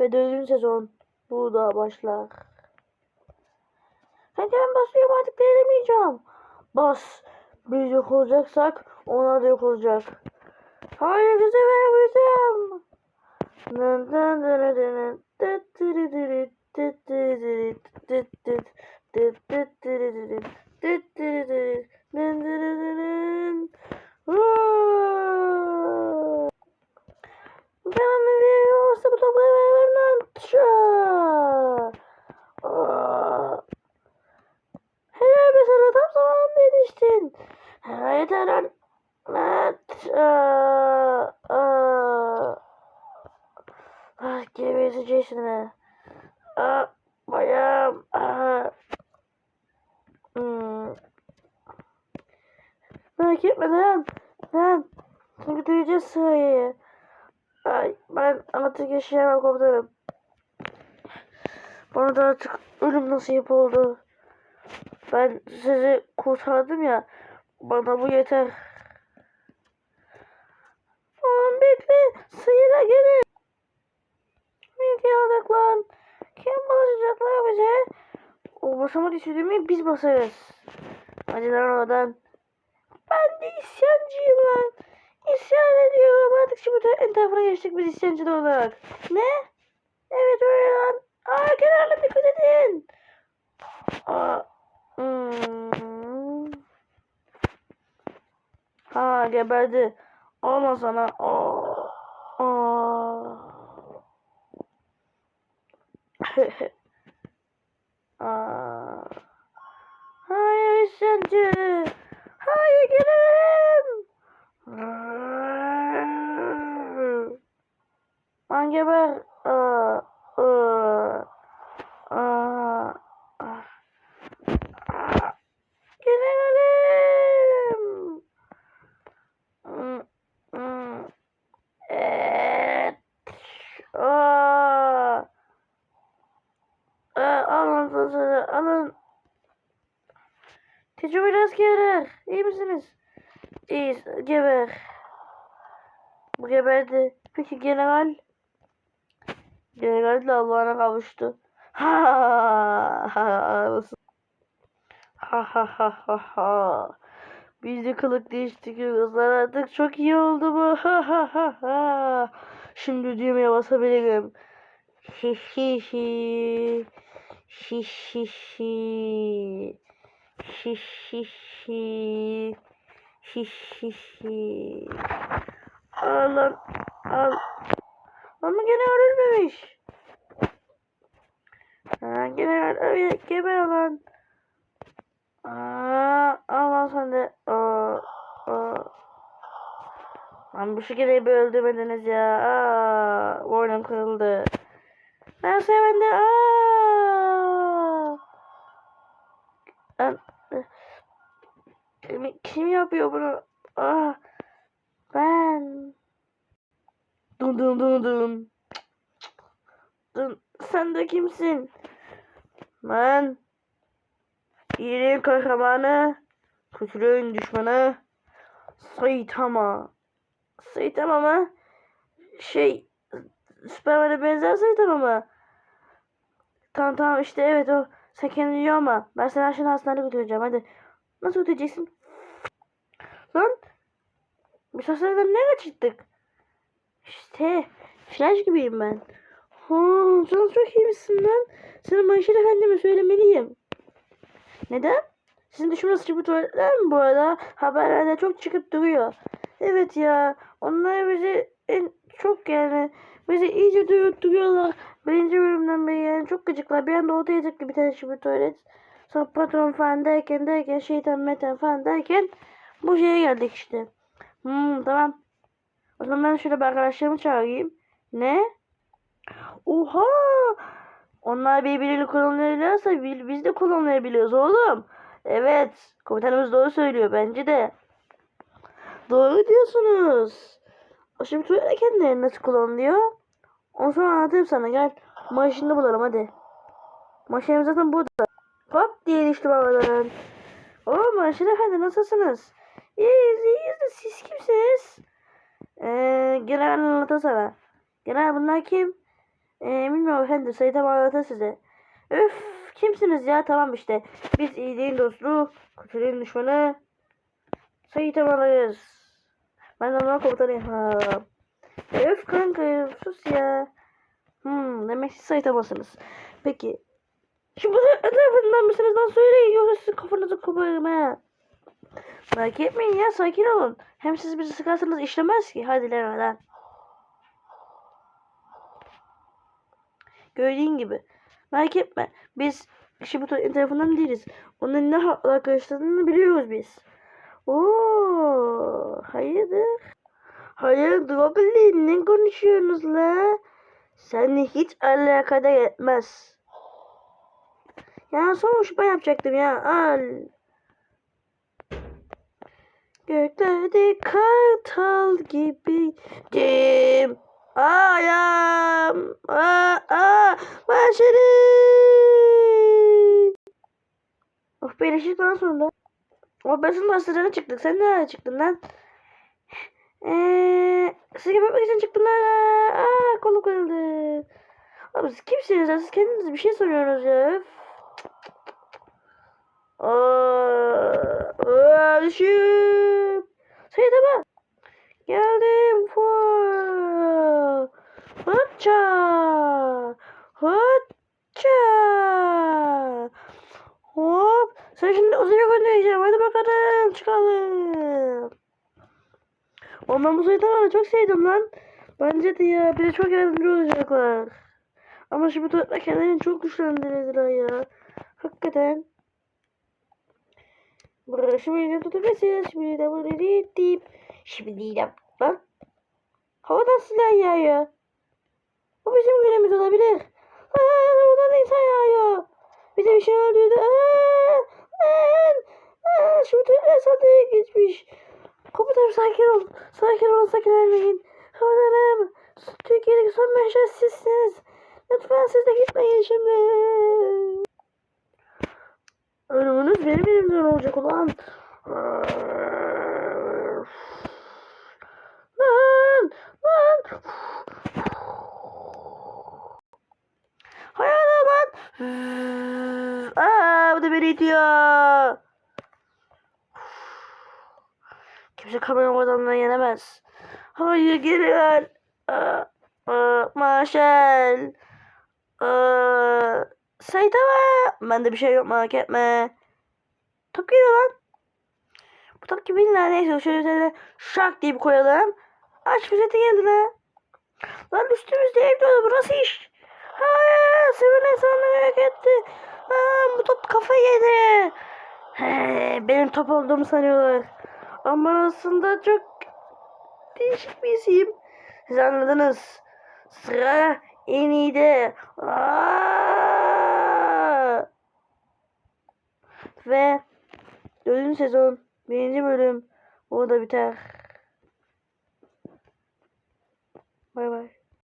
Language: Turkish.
Ve dördüncü sezon burada başlar. Sen hemen basıyorum artık dayanameyeceğim. Bas. Biz yok olacaksak onlar da yok olacak. Hayır kızı vermeyeceğim. Dın dın dın dın Geberteceksin be. Aa, bayım. Aa. Hmm. Merak etme lan. Lan. Çünkü duyacağız sırayı. Ay, ben artık yaşayamam komutanım. Bana da artık ölüm nasip oldu. Ben sizi kurtardım ya. Bana bu yeter. Aman bekle. Sıyıra gelin. Yandık lan. Kim basacaklar bize? O basamadı istediğimi biz basarız. Hadi lan oradan. Ben de isyancıyım lan. İsyan ediyorum. Artık şimdi en tarafına geçtik biz isyancı olarak. Ne? Evet öyle lan. Aa kenarlı dikkat edin. Aa. Hmm. Ha geberdi. Olma sana. Aa. Aa. Hayır isyancı. Hayır gelelim. Lan geber. Aa. Aa. Aa. Ah. Aa. Gelelim. Hmm, hmm. Evet. Aa. Aa, alın sana, alın. Tecrübeli askerler, iyi misiniz? İyiyiz, geber. Bu geberdi. Peki general? General de Allah'ına kavuştu. Ha ha? Ha ha ha ha. Biz de kılık değiştiriyoruz lan artık çok iyi oldu bu. Ha ha ha ha. Şimdi düğmeye basabilirim. Hi hi hi. Hi hi hi. Hi hi. Al lan. Al. Ama gene ölmemiş. Ha, gene öyle geber lan. Aa, al lan sen de. Aa, aa. Lan bu şekilde bir öldürmediniz ya. Aa, boynum kırıldı. Ben sevende. Aa. Lan, kim, kim yapıyor bunu? Aa, ben. Dun dun dun dun. Dun, sen de kimsin? Ben. İyiliğin kahramanı. Kötülüğün düşmanı. Saitama. Saitama mı? Şey. Süpermen'e benzer Saitama mı? Tamam tamam işte evet o. Sen kendini yorma. Ben seni şimdi hastaneye götüreceğim hadi. Nasıl ödeyeceksin? Lan. Biz hastaneden nereye çıktık? İşte. Flash gibiyim ben. Ha, sen çok iyi misin lan? Sana Manşer Efendi'me söylemeliyim. Neden? Sizin dışımda sıçıp bir tuvaletler mi bu arada? Haberlerde çok çıkıp duruyor. Evet ya. Onlar bizi en çok yani bizi iyice duyup duruyorlar. Birinci bölümden beri yani çok gıcıklar. Bir anda ortaya çıktı bir tane şıbır tuvalet. Sonra patron falan derken derken şeytan metan falan derken bu şeye geldik işte. Hmm tamam. O zaman ben şöyle bir arkadaşlarımı çağırayım. Ne? Oha! Onlar birbiriyle kolonlayabiliyorsa biz de kolonlayabiliyoruz oğlum. Evet. Komutanımız doğru söylüyor bence de. Doğru diyorsunuz. Şimdi tuvalet kendilerini nasıl kullanılıyor? Onu sonra anlatayım sana gel. Maşını bulalım hadi. Maşinemiz zaten burada. Hop diye düştüm havadan. Oo Maşin efendi nasılsınız? İyiyiz de siz kimsiniz? Ee, genel anlatı sana. Genel bunlar kim? Ee, bilmiyorum efendim. Saitama anlatır size. Öf kimsiniz ya? Tamam işte. Biz iyiliğin dostu, kötülüğün düşmanı. Saitamalarız. Ben de onların komutanıyım. Ha. Öf kanka sus ya. Hmm, demek siz Saitamasınız. Peki. Şu bu etrafından mısınız lan söyleyin yoksa sizin kafanızı koparırım ha. Merak etmeyin ya sakin olun. Hem siz bizi sıkarsanız işlemez ki. Hadi lan lan. Gördüğün gibi. Merak etme. Biz Shibuto'nun tarafından değiliz. Onun ne karıştırdığını biliyoruz biz. Oo, hayırdır? Hayırdır oğlum ne konuşuyorsunuz la? Seni hiç alakadar etmez. Ya sonuç ben yapacaktım ya. Al. Göklerde kartal gibiydim. Ayağım. Aa, aa, başarı. Of be ışıktan sonra. O basın bastırana çıktık. Sen nereye çıktın lan? Eee, siz yapmak için çıktın lan. Aa, kolum kırıldı. Abi siz kimsiniz ya? Siz kendiniz bir şey soruyorsunuz ya. Öf. Aa, aa, düşüp. Geldim. Hıça. Hıça. Hop. Sen şimdi uzaya göndereceğim. Hadi bakalım. Çıkalım. Oğlum ben bu sayıdaları çok sevdim lan. Bence de ya. Bir de çok yardımcı olacaklar. Ama şimdi tuvaletler kendilerini çok güçlendirdiler ya. Hakikaten. Burası şimdi tutabilirsiniz. Şimdi de bunu deyip. Şimdi lan. Havadan silah yağıyor. Bu bizim günümüz olabilir. Aa, buradan insan yağıyor. Bize bir şey oluyordu. Aa, aa, aa, şu tuvaletler saldırıya geçmiş. Komutanım sakin ol. Sakin olun sakın ölmeyin. Komutanım. Türkiye'deki son menşet sizsiniz. Lütfen siz de gitmeyin şimdi. Ölümünüz benim elimden olacak ulan. Lan! Lan! Hayal lan! İtiyor. Kimse kameram adamdan yenemez. Hayır geri ver. Aa, aa, Marshall. Aa, Saitama. Bende bir şey yok merak etme. Top geliyor lan. Bu top kimin lan neyse şöyle üzerine şak bir koyalım. Aç fizeti geldi lan. Lan üstümüzde ev dolu bu nasıl iş? Hayır sivil insanları yok etti. Aa, bu top kafa yedi. He, benim top olduğumu sanıyorlar. Ama aslında çok değişik bir isim. Siz anladınız. Sıra en. Aa! Ve dördüncü sezon birinci bölüm orada biter. Bay bay.